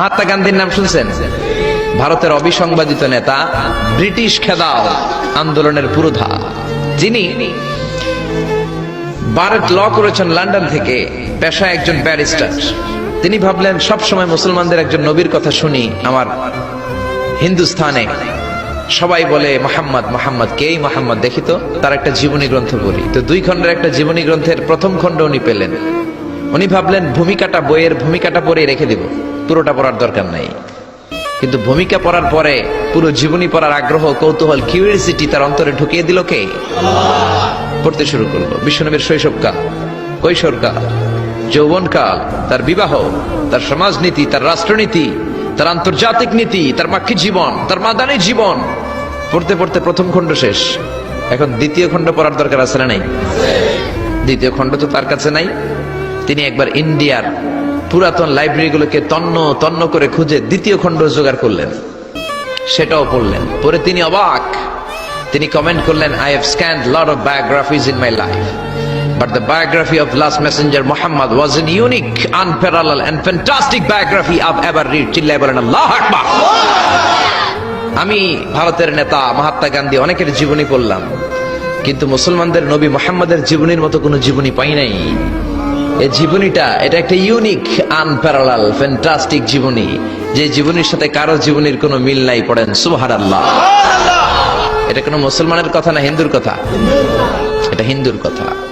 মহাত্মা গান্ধীর নাম শুনছেন? ভারতের অবিসংবাদিত নেতা ব্রিটিশ খেদাও আন্দোলনের পুরোধা। যিনি বারেট ল করেছেন লন্ডন থেকে, পেশায় একজন ব্যারিস্টার। তিনি ভাবলেন সব সময় মুসলমানদের একজন নবীর কথা শুনি, আমার হিন্দুস্থানে সবাই বলে, মোহাম্মদ মোহাম্মদ, কে এই মোহাম্মদ? দেখি তো, তার একটা জীবনী গ্রন্থ পড়ি। তো দুই খণ্ডের একটা জীবনী গ্রন্থের প্রথম খণ্ড উনি পেলেন। উনি ভাবলেন, ভূমিকাটা, বইয়ের ভূমিকাটা পড়ে রেখে দিব। পুরোটা পড়ার দরকার নাই। কিন্তু ভূমিকা পড়ার পরে পুরো জীবনী পড়ার আগ্রহ, কৌতূহল কিউরিয়াসিটি তার অন্তরে ঢুকিয়ে দিল কে? পড়তে শুরু করল। বিশ্বনবীর শৈশবকাল, কৈশোরকাল, যৌবনকাল, তার বিবাহ, তার সমাজনীতি, তার রাষ্ট্রনীতি, তার আন্তর্জাতিক নীতি, তার মাক্ষী জীবন, তার মাদানী জীবন। পড়তে পড়তে প্রথম খণ্ড শেষ। এখন দ্বিতীয় খণ্ড পড়ার দরকার আছে না নাই? দ্বিতীয় খণ্ড তো তার কাছে নাই। তিনি একবার ইন্ডিয়ার পুরাতন লাইব্রেরিগুলোকে তন্ন তন্ন করে খুঁজে দ্বিতীয় খণ্ড জোগাড় করলেন। সেটাও পড়লেন। পরে তিনি অবাক। তিনি কমেন্ট করলেন I have scanned lot of biographies in my life But the biography of last messenger Muhammad was an unique, unparalleled and fantastic biography I've ever read. বলেন আল্লাহ আমি ভারতের নেতা মহাত্মা গান্ধী অনেকের জীবনী পড়লাম কিন্তু মুসলমানদের নবী মোহাম্মদের জীবনীর মতো কোনো জীবনী পাই নাই। এই জীবনীটা এটা একটা ইউনিক আনপ্যারালাল ফ্যান্টাস্টিক জীবনী। যে জীবনীর সাথে কারও জীবনীর কোনো মিল নাই পড়েন সুহার আল্লাহ এটা কোনো মুসলমানের কথা না হিন্দুর কথা? এটা হিন্দুর কথা।